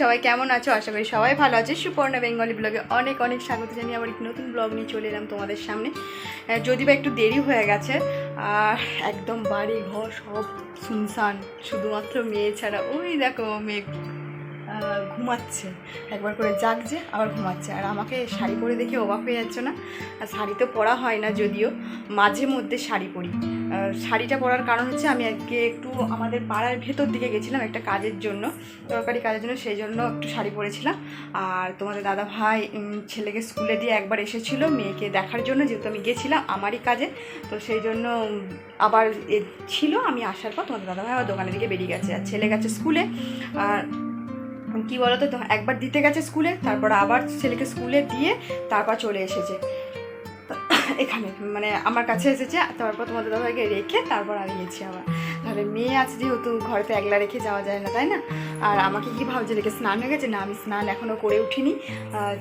সবাই কেমন আছো? আশা করি সবাই ভালো আছে। সুপর্ণা বেঙ্গলি ব্লগে অনেক অনেক স্বাগত জানিয়ে আবার একটি নতুন ব্লগ নিয়ে চলে এলাম তোমাদের সামনে। যদি বা একটু দেরি হয়ে গেছে, আর একদম বাড়ি ঘর সব শুনশান, শুধুমাত্র মেয়ে ছাড়া। ওই দেখো মেয়ে ঘুমাচ্ছে। একবার করে জাগছে আবার ঘুমাচ্ছে। আর আমাকে শাড়ি পরে দেখে অবাক হয়ে যাচ্ছে না? আর শাড়ি তো পরা হয় না যদিও, মাঝে মধ্যে শাড়ি পরি। শাড়িটা পরার কারণ হচ্ছে আমি আজকে একটু আমাদের পাড়ার ভেতর দিকে গেছিলাম একটা কাজের জন্য দরকারি কাজের জন্য, সেই জন্য একটু শাড়ি পরেছিলাম। আর তোমাদের দাদা ভাই ছেলেকে স্কুলে দিয়ে একবার এসেছিল মেয়েকে দেখার জন্য, যেহেতু আমি গেছিলাম আমারই কাজে। তো সেই জন্য আবার ছিল, আমি আসার পর তোমাদের দাদা ভাই আবার দোকানের দিকে বেরিয়ে গেছে। আর ছেলে গেছে স্কুলে। আর কি বলতো, তো একবার দিতে গেছে স্কুলে, তারপর আবার ছেলেকে স্কুলে দিয়ে তারপর চলে এসেছে। এখানে মানে আমার কাছে এসেছে, তারপর তোমাদের দাদাকে রেখে তারপর আমি গেছি আবার। তাহলে মেয়ে আছে যেহেতু, ঘরেতে একলা রেখে যাওয়া যায় না, তাই না? আর আমাকে কি ভাবছে রেখে স্নান হয়ে গেছে? না, আমি স্নান এখনও করে উঠিনি।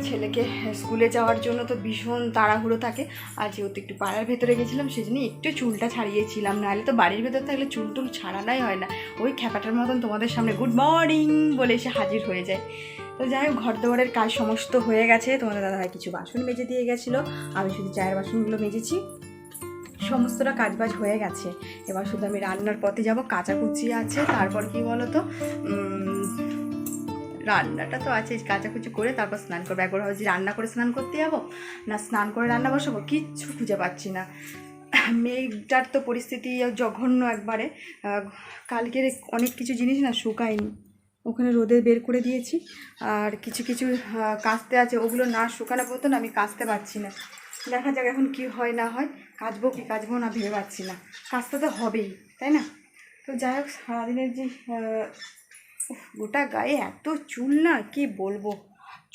ছেলেকে স্কুলে যাওয়ার জন্য তো ভীষণ তাড়াহুড়ো থাকে। আর যেহেতু একটু পাড়ার ভেতরে গেছিলাম সেই জন্য একটু চুলটা ছাড়িয়েছিলাম। নাহলে তো বাড়ির ভেতর থাকলে চুল টুল ছাড়ানোই হয় না। ওই খ্যাপাটার মতন তোমাদের সামনে, গুড মর্নিং বলে এসে হাজির হয়ে যায়। তো যাই হোক ঘর দেওয়ারের কাজ সমস্ত হয়ে গেছে। তোমাদের দাদাভাই কিছু বাসন মেজে দিয়ে গেছিল। আমি শুধু চায়ের বাসনগুলো মেজেছি। সমস্তটা কাজবাজ হয়ে গেছে। এবার শুধু আমি রান্নার পথে যাব কাচাকুচি আছে, তারপর কি বলো তো রান্নাটা তো আছে কাচাকুচি করে তারপর স্নান করব। একবার ভাবছি রান্না করে স্নান করতে যাব, না স্নান করে রান্না বসাবো? কিচ্ছু খুঁজে পাচ্ছি না। মেঘটার তো পরিস্থিতি জঘন্য একবারে। কালকের অনেক কিছু জিনিস না শুকায়নি। ওখানে রোদে বের করে দিয়েছি। আর কিছু কিছু কাস্তে আছে, ওগুলো না শুকানো পর্যন্ত আমি কাস্তে পারছি না। দেখা যাক এখন কি হয় না হয়। কাচবো কি কাচবো না ভেবে পাচ্ছি না। কাচতে তো হবেই, তাই না? তো যাই হোক, সারাদিনের যে গোটা গায়ে এত চুল না, কি বলব?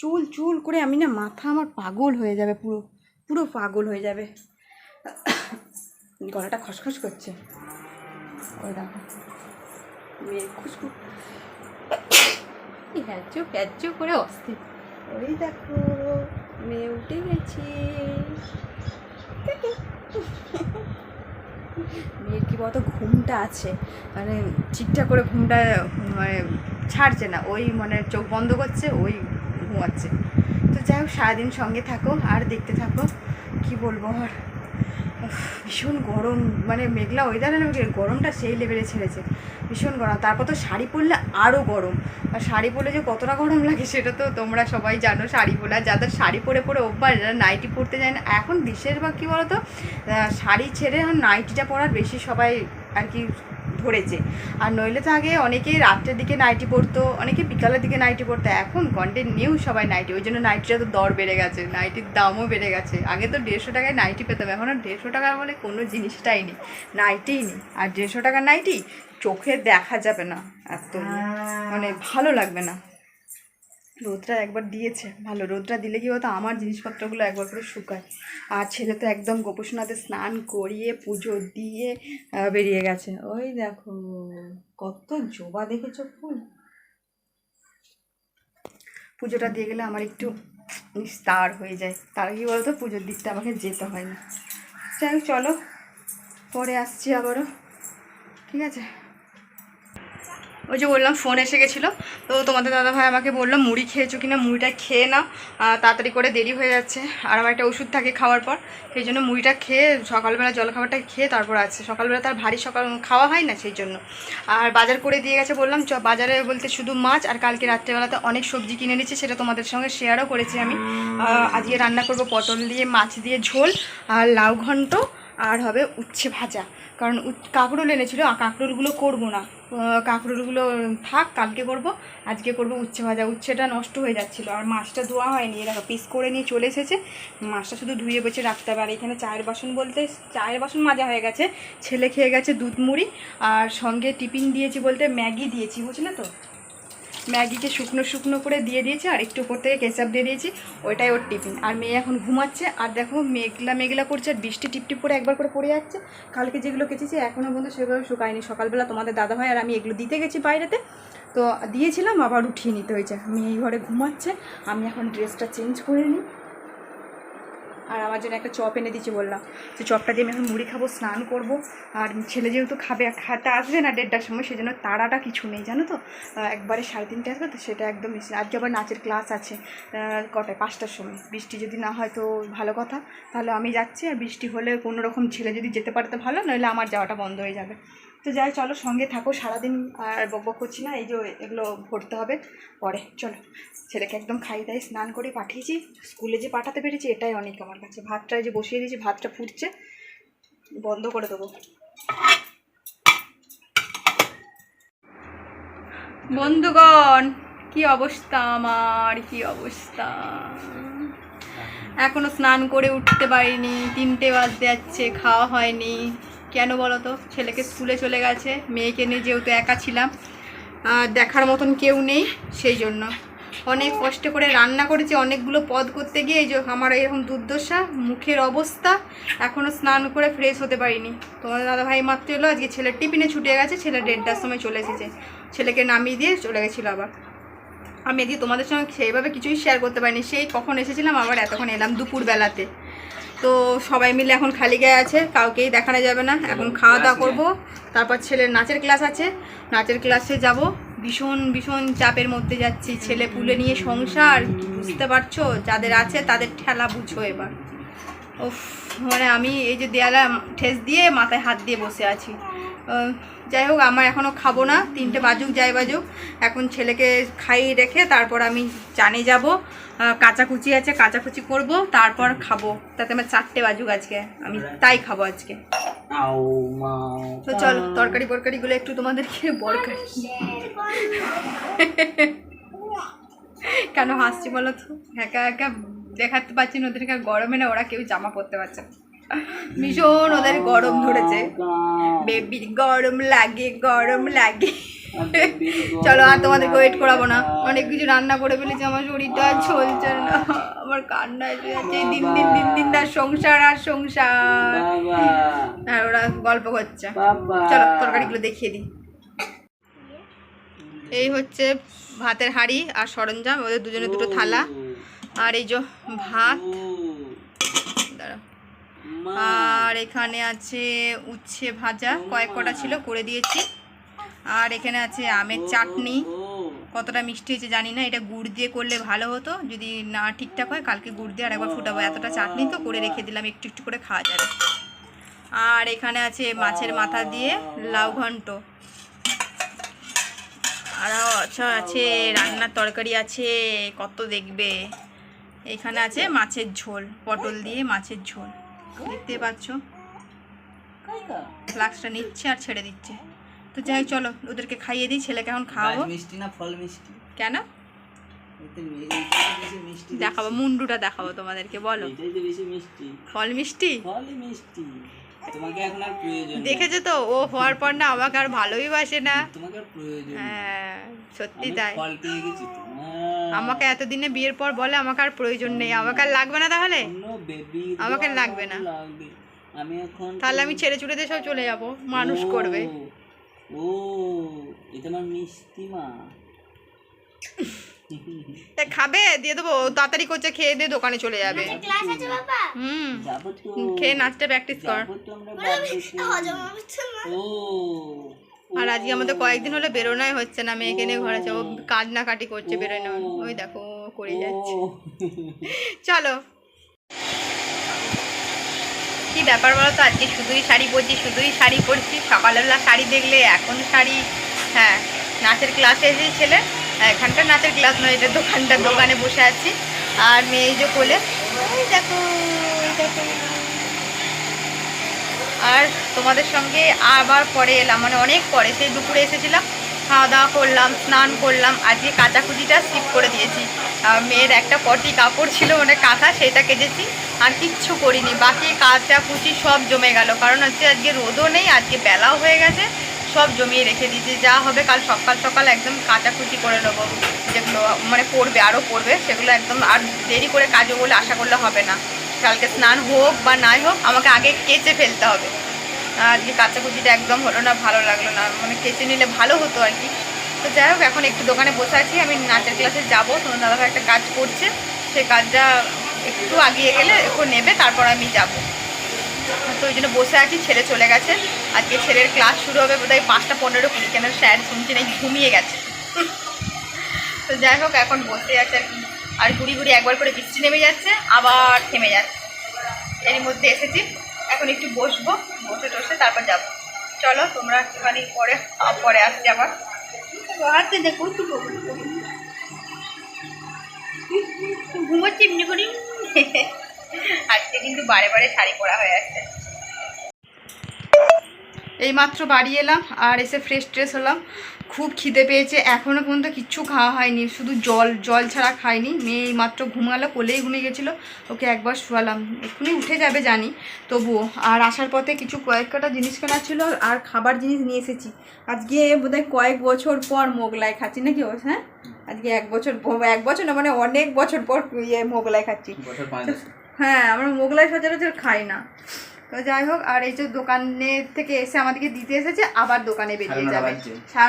চুল চুল করে আমি না মাথা আমার পাগল হয়ে যাবে পুরো পুরো পাগল হয়ে যাবে। গলাটা খসখস করছে। ওই দেখো মেয়ে খুশখুশ প্যাচো প্যাচো করে অস্থির। ওই দেখো। মেয়ে উঠে গেছি। মেয়ের কি বলতো, ঘুমটা আছে। মানে ঠিকঠাক করে ঘুমটা মানে ছাড়ছে না। ওই মানে চোখ বন্ধ করছে, ওই ঘুমাচ্ছে। তো যাই হোক, সারাদিন সঙ্গে থাকো আর দেখতে থাকো। কি বলব আর ভীষণ গরম। মানে মেঘলা ওয়েদারে না গরমটা সেই লেভেলে ছেড়েছে। ভীষণ গরম। তারপর তো শাড়ি পরলে আরও গরম। আর শাড়ি পরলে যে কতটা গরম লাগে সেটা তো তোমরা সবাই জানো, শাড়ি পরে। যাদের শাড়ি পরে পরে অভ্যাস, যারা নাইটি পরতে যায় না, এখন বিশেষভাগ কী বলতো শাড়ি ছেড়ে নাইটিটা পরার বেশি সবাই আর কি ধরেছে। আর নইলে তো আগে অনেকে রাত্রের দিকে নাইটি পরতো অনেকে বিকালের দিকে নাইটি পরতো। এখন কন্টিনিউ সবাই নাইটি ওই জন্য নাইটিটা তো দর বেড়ে গেছে নাইটির দামও বেড়ে গেছে। আগে তো দেড়শো টাকায় নাইটি পেতাম, এখন আর দেড়শো টাকা বলে কোনো জিনিসটাই নেই। নাইটিই নেই। আর দেড়শো টাকার নাইটি চোখে দেখা যাবে না এত। মানে ভালো লাগবে না। রোদটা একবার দিয়েছে ভালো। রোদটা দিলে কি হতো আমার জিনিসপত্রগুলো একবার করে শুকায়। আর ছেলে তো একদম গোপসনাতে স্নান করিয়ে পুজো দিয়ে বেরিয়ে গেছে। ওই দেখো কত জবা দেখেছ ফুল। পুজোটা দিয়ে গেলে আমার একটু নিস্তার হয়ে যায়। তার কি বলতো? পুজোর দিকটা আমাকে যেতে হয় না। যাই চলো। পরে আসছি আবারও। ঠিক আছে? ওই যে বললাম ফোন এসে গেছিল। তো তোমাদের দাদাভাই আমাকে বলল, মুড়ি খেয়েছো কিনা? মুড়িটা খেয়ে নাও। তাড়াতাড়ি করে দেরি হয়ে যাচ্ছে। আর আমার একটা ওষুধ থাকে খাওয়ার পর, সেই জন্য মুড়িটা খেয়ে সকালবেলা জলখাবারটা খেয়ে তারপর আছে। সকালবেলা তার ভারী সকাল খাওয়া হয় না সেই জন্য। আর বাজার করে দিয়ে গেছে বললাম, চ, বাজারে বলতে শুধু মাছ আর কালকে রাত্রেবেলাতে অনেক সবজি কিনে নিয়েছি সেটা তোমাদের সঙ্গে শেয়ারও করেছি আমি। আজকে রান্না করব পটল দিয়ে, মাছ দিয়ে ঝোল, আর লাউ ঘন্ট, আর হবে উচ্ছে ভাজা। কারণ কাঁকরোল এনেছিল কাঁকরোলগুলো করব না। কাঁকরোলগুলো থাক, কালকে করব, আজকে করব উচ্ছে ভাজা। উচ্ছেটা নষ্ট হয়ে যাচ্ছিল, আর মাছটা ধোয়া হয়নি। এরা পিস করে নিয়ে চলে এসেছে। মাছটা শুধু ধুয়ে বেছে রাখতে হবে। আর এখানে চায়ের বাসন বলতে, চায়ের বাসন মাজা হয়ে গেছে। ছেলে খেয়ে গেছে দুধ মুড়ি আর সঙ্গে টিফিন দিয়েছি বলতে ম্যাগি দিয়েছি, বুঝলে তো? ম্যাগিকে শুকনো শুকনো করে দিয়ে দিয়েছি, আর একটু উপর থেকে কেচাপ দিয়ে দিয়েছি। ওইটাই ওর টিফিন। আর মেয়ে এখন ঘুমাচ্ছে, আর দেখো মেঘলা মেঘলা করছে, আর বৃষ্টি টিপটিপ করে একবার করে পড়ে যাচ্ছে। কালকে যেগুলো কেচেছি এখনও পর্যন্ত সেগুলো শুকায়নি। সকালবেলা তোমাদের দাদা ভাই আর আমি এগুলো দিতে গেছি বাইরেতে। তো দিয়েছিলাম, আবার উঠিয়ে নিতে হয়েছে। মেয়ে ঘরে ঘুমাচ্ছে, আমি এখন ড্রেসটা চেঞ্জ করে নিই। আর আমার জন্য একটা চপ এনে দিয়েছি বললাম। যে চপটা দিয়ে আমি এখন মুড়ি খাব, স্নান করব। আর ছেলে যেহেতু খাবে খাতে আসবে না দেড়টার সময় সেই জন্য তাড়াটা কিছু নেই, জানো তো? একবারে সাড়ে তিনটে আসবে তো সেটা একদম মিস আজকে আবার নাচের ক্লাস আছে কটায়? পাঁচটার সময়। বৃষ্টি যদি না হয় তো ভালো কথা। তাহলে আমি যাচ্ছি, আর বৃষ্টি হলে কোনো রকম ছেলে যদি যেতে পারে তো ভালো, নইলে আমার যাওয়াটা বন্ধ হয়ে যাবে। তো যাই, চলো সঙ্গে থাকো, সারাদিন আর বক বক করছি না, এই যে এগুলো ভরতে হবে, পরে, চলো। ছেলেকে একদম খাইয়ে দাই, স্নান করে পাঠিয়েছি, স্কুলে যে পাঠাতে পেরেছি, এটাই অনেক আমার কাছে। ভাতটা যে বসিয়ে দিয়েছি, ভাতটা ফুটছে, বন্ধ করে দেবো। বন্ধুগণ, কি অবস্থা আমার? কি অবস্থা? এখনও স্নান করে উঠতে পারিনি, তিনটে বাজতে যাচ্ছে, খাওয়া হয়নি। কেন বলো তো ছেলেকে স্কুলে চলে গেছে, মেয়েকে নিয়ে যেহেতু একা ছিলাম দেখার মতন কেউ নেই, সেই জন্য। অনেক কষ্ট করে রান্না করেছি, অনেকগুলো পদ করতে গিয়ে এই যে আমার এরকম দুর্দশা, মুখের অবস্থা এখনও স্নান করে ফ্রেশ হতে পারিনি। তোমার দাদা ভাই মাত্র এলো, আজকে ছেলের টিফিনে ছুটে গেছে, ছেলে দেড়টার সময় চলে এসেছে। ছেলেকে নামিয়ে দিয়ে চলে গেছিল আবার। আমি এদিকে তোমাদের সঙ্গে সেইভাবে কিছুই শেয়ার করতে পারিনি, সেই কখন এসেছিলাম, আবার এতক্ষণ এলাম দুপুরবেলাতে। তো সবাই মিলে এখন খালি গায়ে আছে কাউকেই দেখানো যাবে না। এখন খাওয়া দাওয়া করব তারপর ছেলের নাচের ক্লাস আছে। নাচের ক্লাসে যাব। ভীষণ ভীষণ চাপের মধ্যে যাচ্ছি। ছেলে পুলে নিয়ে সংসার বুঝতে পারছ? যাদের আছে তাদের ঠেলা বুঝো এবার। ও মানে আমি এই যে দেয়ালা ঠেস দিয়ে মাথায় হাত দিয়ে বসে আছি। যাই হোক আমার এখনও খাব না। তিনটে বাজুক যাই বাজুক। এখন ছেলেকে খাইয়ে রেখে তারপর আমি চানে যাব। কাঁচাকুচি আছে কাঁচাকুচি করব তারপর খাব। তাতে আমার চারটে বাজুক আজকে। আমি তাই খাব আজকে। তো চলো তরকারি ফরকারিগুলো একটু তোমাদেরকে বরকারি কেন হাসছি বলো তো? একা একা দেখাতে পাচ্ছি না ওদেরকে গরমে না ওরা কেউ জামা পরতে পারছে না। ভীষণ ওদের গরম ধরেছে। বেবি গরম লাগে গরম লাগে। চলো আর তোমাদেরকে ওয়েট করাবো না। অনেক কিছু রান্না করে ফেলেছি আমার শরীরটা আর চলছে না। আমার কান্না এসে যাচ্ছে দিন দিন দিন দিন তার সংসার আর সংসার। আর ওরা গল্প করছে। চলো তরকারিগুলো দেখিয়ে দিই। এই হচ্ছে ভাতের হাঁড়ি আর সরঞ্জাম ওদের দুজনে দুটো থালা। আর এই যে ভাত। আর এখানে আছে উচ্ছে ভাজা কয়েক কটা ছিল করে দিয়েছি। আর এখানে আছে আমের চাটনি। কতটা মিষ্টি হয়েছে জানি না এটা গুড় দিয়ে করলে ভালো হতো। যদি না ঠিকঠাক হয় কালকে গুড় দিয়ে আরেকবার ফুটাবো। এতটা চাটনি তো করে রেখে দিলাম একটু একটু করে খাওয়া যাবে। আর এখানে আছে মাছের মাথা দিয়ে লাউ ঘন্ট। আর আচ্ছা আছে রান্নার তরকারি আছে কত দেখবে। এখানে আছে মাছের ঝোল পটল দিয়ে মাছের ঝোল। দেখতে পাচ্ছ? ফ্লাক্সটা নিচ্ছে আর ছেড়ে দিচ্ছে। তো যাই চলো ওদেরকে খাইয়ে দিই ছেলেকে এখন খাওয়াবো। মিষ্টি না ফল মিষ্টি? কেন? দেখাবো মুন্ডুটা দেখাবো তোমাদেরকে বলো। ফল মিষ্টি? ফলই মিষ্টি। তোমাকে এখন আর প্রয়োজন নেই। দেখেছ তো ও হওয়ার পর না আমাকে আর ভালোই বাসে না। তোমাকে আর প্রয়োজন নেই। হ্যাঁ সত্যি তাই। ফল পেয়ে গেছি তো। আমাকে এতদিনে বিয়ের পর বলে আমাকে আর প্রয়োজন নেই। আমাকে আর লাগবে না তাহলে? আমাকে লাগবে না। আমি এখন তাহলে আমি ছেড়ে চুড়ে দিয়ে সব চলে যাব। মানুষ করবে। ও এটা আমার মিষ্টি মা। তা খাবে? দিয়ে দেবো। ও তাড়াতাড়ি করছে খেয়ে দিয়ে দোকানে চলে যাবে। হুম। যাব তো। খেয়ে নাচতে প্র্যাকটিস কর। ও আর আজকে আমাদের কয়েকদিন হলে বেরোনোই হচ্ছে না মেয়েকে নিয়ে ঘরে যাব। কান্নাকাটি করছে বেরোনো ওই দেখো ও করে যাচ্ছে। চলো। কি ব্যাপার বলো তো? আজকে শুধুই শাড়ি পরছি শুধুই শাড়ি পরছি। সকালবেলা শাড়ি দেখলে এখন শাড়ি হ্যাঁ নাচের ক্লাসে এসেছি ছেলে হ্যাঁ, এখানকার নাচের ক্লাস নয় এটা দোকানটা দোকানে বসে আছি। আর মেয়ে যে কোলে দেখো দেখো। আর তোমাদের সঙ্গে আবার পরে এলাম মানে অনেক পরে, সেই দুপুরে এসেছিলাম খাওয়া দাওয়া করলাম, স্নান করলাম, আজকে কাচাকুচিটা স্কিপ করে দিয়েছি। মেয়ের একটা পটি কাপড় ছিল মানে কাঁথা, সেটা কেচেছি, আর কিচ্ছু করিনি, বাকি কাচাকুচি সব জমে গেল, কারণ হচ্ছে আজকে রোদও নেই, আজকে বেলাও হয়ে গেছে, সব জমিয়ে রেখে দিয়েছি, যা হবে কাল সকাল সকাল একদম কাচাকুচি করে নেব, যেগুলো মানে পড়বে, আরও পড়বে, সেগুলো একদম, আর দেরি করে কাজও বলে আশা করলে হবে না। কালকে স্নান হোক বা নাই হোক, আমাকে আগে কেচে ফেলতে হবে। আজকে কাচাকুচিটা একদম হলো না, ভালো লাগল না। মানে কেচে নিলে ভালো হতো আর কি। তো যাই হোক, এখন একটু দোকানে বসে আছি। আমি নাচের ক্লাসে যাব। তোমার দাদাভাই একটা কাজ করছে। সেই কাজটা একটু আগিয়ে গেলে ও নেবে, তারপর আমি যাব। তো ওই জন্য বসে আছি, ছেলে চলে গেছে। আজকে ছেলের ক্লাস শুরু হবে বোধহয় পাঁচটা পনেরো কুড়ি, কেন স্যার শুনছি নাকি ঘুমিয়ে গেছে। তো যাই হোক, এখন বসে আছে আর কি। আর ঘুরি ঘুরি একবার করে বৃষ্টি নেমে যাচ্ছে আবার থেমে যাচ্ছে। এর মধ্যে এসেছি। এখন একটু বসবো বসে টসে তারপর যাব। চলো তোমরা একটুখানি পরে পরে আসছি আবার। হাতে দেখো ঘুমোচ্ছি এমনি করি আজকে কিন্তু বারে বারে শাড়ি পরা হয়ে আছে এইমাত্র বাড়ি এলাম আর এসে ফ্রেশ ট্রেশ হলাম। খুব খিদে পেয়েছে এখনও পর্যন্ত কিচ্ছু খাওয়া হয়নি শুধু জল জল ছাড়া খায়নি মেয়ে মাত্র ঘুমালো কোলেই ঘুমিয়ে গেছিল ওকে একবার শোয়ালাম এক্ষুনি উঠে যাবে জানি তবুও আর আসার পথে কিছু কয়েক কটা জিনিস কেনা ছিল আর খাবার জিনিস নিয়ে এসেছি আজকে বোধহয় কয়েক বছর পর মোগলাই খাচ্ছি নাকি ও হ্যাঁ? আজকে এক বছর এক বছর না মানে অনেক বছর পর ইয়ে মোগলাই খাচ্ছি। হ্যাঁ আমরা মোগলাই সচরাচর খাই না। তো যাই হোক আর এই যে দোকানের থেকে এসে আমাদেরকে দিতে এসেছে আবার দোকানে বেরিয়ে যাবে।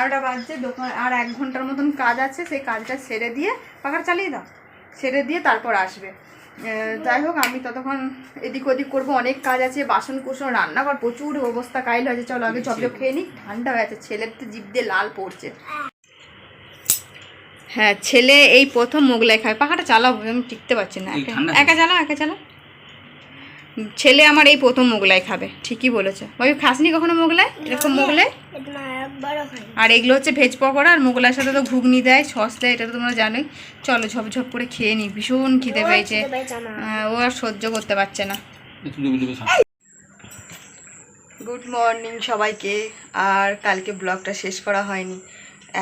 নটা বাজছে দোকান আর এক ঘণ্টার মতন কাজ আছে সেই কাজটা সেরে দিয়ে পাখার চালিয়ে দাও। সেরে দিয়ে তারপর আসবে। যাই হোক আমি ততক্ষণ এদিক ওদিক করব অনেক কাজ আছে বাসন কুসন রান্নাঘর প্রচুর অবস্থা কাইল হয়েছে চলো আগে চপচপ খেয়ে নিই ঠান্ডা হয়ে আছে ছেলের তো জিভ দিয়ে লাল পড়ছে। হ্যাঁ ছেলে এই প্রথম মোগলাই খায় পাখাটা চালাবো আমি টিকতে পারছি না একা চালাও একা চালাও। ছেলে আমার এই প্রথম মোগলাই খাবে ঠিকই বলেছে। ভাবি খাসনি কখনো মোগলাই? এরকম মোগলাই? আর এগুলো হচ্ছে ভেজ পকোড়া আর মোগলার সাথে তো ঘুগনি দেয় সস দেয় এটা তো তোমরা জানোই। চলো ঝপ ঝপ করে খেয়ে নিই ভীষণ খিদে পেয়েছে। ও আর সহ্য করতে পারছে না। গুড মর্নিং সবাইকে আর কালকে ব্লগটা শেষ করা হয়নি।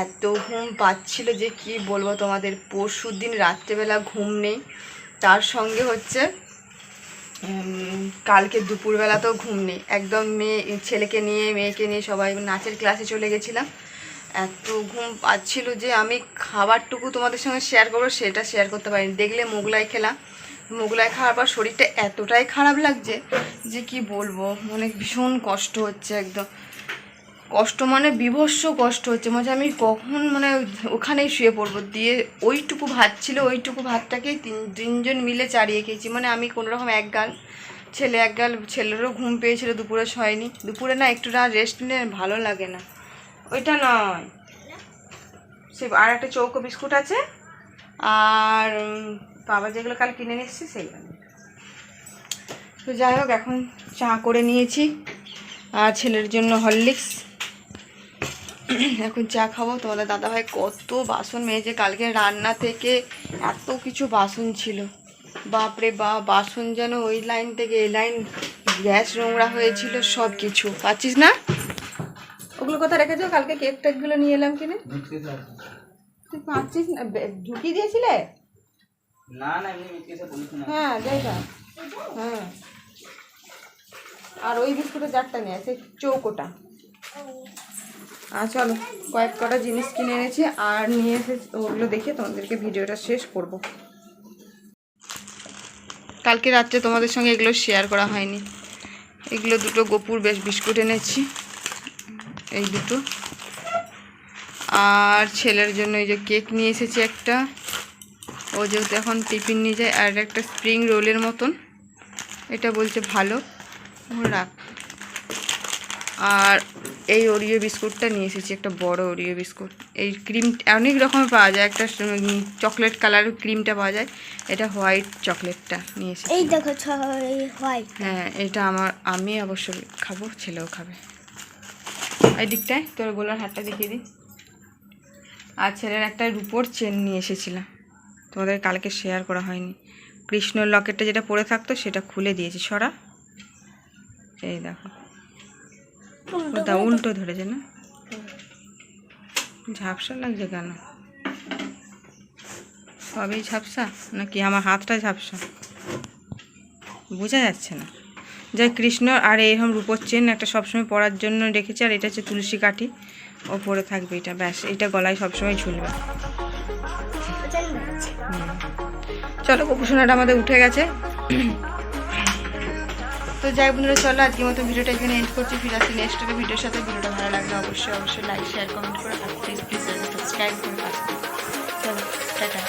এত ঘুম পাচ্ছিল যে কি বলব তোমাদের পরশু দিন রাত্রেবেলা ঘুম নেই। তার সঙ্গে হচ্ছে কালকে দুপুরবেলাতেও ঘুম নেই। একদম মেয়ে, ছেলেকে নিয়ে, মেয়েকে নিয়ে সবাই নাচের ক্লাসে চলে গেছিলাম। এত ঘুম পাচ্ছিল যে আমি খাবারটুকু তোমাদের সঙ্গে শেয়ার করব, সেটা শেয়ার করতে পারিনি। দেখলে মোগলাই খেলাম। মোগলাই খাওয়ার পর শরীরটা এতটাই খারাপ লাগছে যে কি বলব মানে ভীষণ কষ্ট হচ্ছে একদম। কষ্ট মানে বিভৎস কষ্ট হচ্ছে। মানে আমি কখন মানে ওখানেই শুয়ে পড়ব? দিয়ে ওইটুকু ভাত ছিল, ওইটুকু ভাতটাকেই তিন, তিনজন মিলে চারিয়ে খেয়েছি। মানে আমি কোনো রকম এক গাল, ছেলে এক গাল, ছেলেরও ঘুম পেয়েছিল, দুপুরে শয়নি। দুপুরে না একটু না রেস্ট নিলে ভালো লাগে না। ওইটা নয়। সে আর একটা চৌকো বিস্কুট আছে। আর বাবা যেগুলো কাল কিনে এসেছি সেইগুলো তো যাই হোক, এখন চা করে নিয়েছি। আর ছেলের জন্য হরলিক্স। এখন চা খাব তোমাদের দাদাভাই কত বাসন মেয়েছে কালকে রান্না থেকে এত কিছু বাসন ছিল। বাপরে বা বাসন যেন ওই লাইন থেকে এই লাইন গ্যাস নোংরা হয়েছিল সব কিছু পাচ্ছিস না? ওগুলো কোথায় রেখেছো? কালকে কেক টেকগুলো নিয়ে এলাম কিনে। তুই পাচ্ছিস না? ঢুকিয়ে দিয়েছিলে? না না হ্যাঁ যাইটা হ্যাঁ। আর ওই বিস্কুটের জারটা নিয়ে আছে চৌকোটা। আর চলো, কয়েক কটা জিনিস কিনে এনেছি আর নিয়ে এসে ওগুলো দেখে তোমাদেরকে ভিডিওটা শেষ করব। কালকে রাত্রে তোমাদের সঙ্গে এগুলো শেয়ার করা হয়নি। এগুলো দুটো গোপুর বেশ বিস্কুট এনেছি, এই দুটো। আর ছেলের জন্য এই যে কেক নিয়ে এসেছি একটা। ও যেহেতু এখন টিফিন নিয়ে যায়, আর একটা স্প্রিং রোলের মতন। এটা বলছে ভালো। রাখ আর এই ওরিও বিস্কুটটা নিয়ে এসেছি একটা বড় ওরিও বিস্কুট। এই ক্রিম অনেক রকমের পাওয়া যায় একটা চকলেট কালার ক্রিমটা পাওয়া যায় এটা হোয়াইট চকলেটটা নিয়ে এসেছি। এই দেখো হোয়াইট হ্যাঁ এটা আমার আমি অবশ্য খাব ছেলেও খাবে। এই দিকটায় তোর গোলার হাতটা দেখিয়ে দিই। আর ছেলের একটা রুপোর চেন নিয়ে এসেছিলাম। তোমাদের কালকে শেয়ার করা হয়নি। কৃষ্ণর লকেটটা যেটা পরে থাকতো সেটা খুলে দিয়েছি সরা। এই দেখো। ওটা উল্টো ধরেছে না? ঝাপসা লাগছে কেন? সবই ঝাপসা নাকি আমার হাতটা ঝাপসা? বোঝা যাচ্ছে না। যাই কৃষ্ণ আর এরকম রূপোর চেন একটা সবসময় পরার জন্য রেখেছি আর এটা হচ্ছে তুলসী কাঠি। ও পরে থাকবে এটা ব্যাস এটা গলায় সবসময় ঝুলবে। চলো কুপুসোনাটা আমাদের উঠে গেছে। তো যাই বন্ধুরা, চলো আজকের মতো ভিডিওটা এখানে এন্ড করছি। ফিরে আসি নেক্সট ভিডিওর সাথে। ভিডিওটা ভালো লাগলে অবশ্যই অবশ্যই লাইক শেয়ার কমেন্ট করে আর প্লিজ প্লিজ সাবস্ক্রাইব করে চলো, টাটা।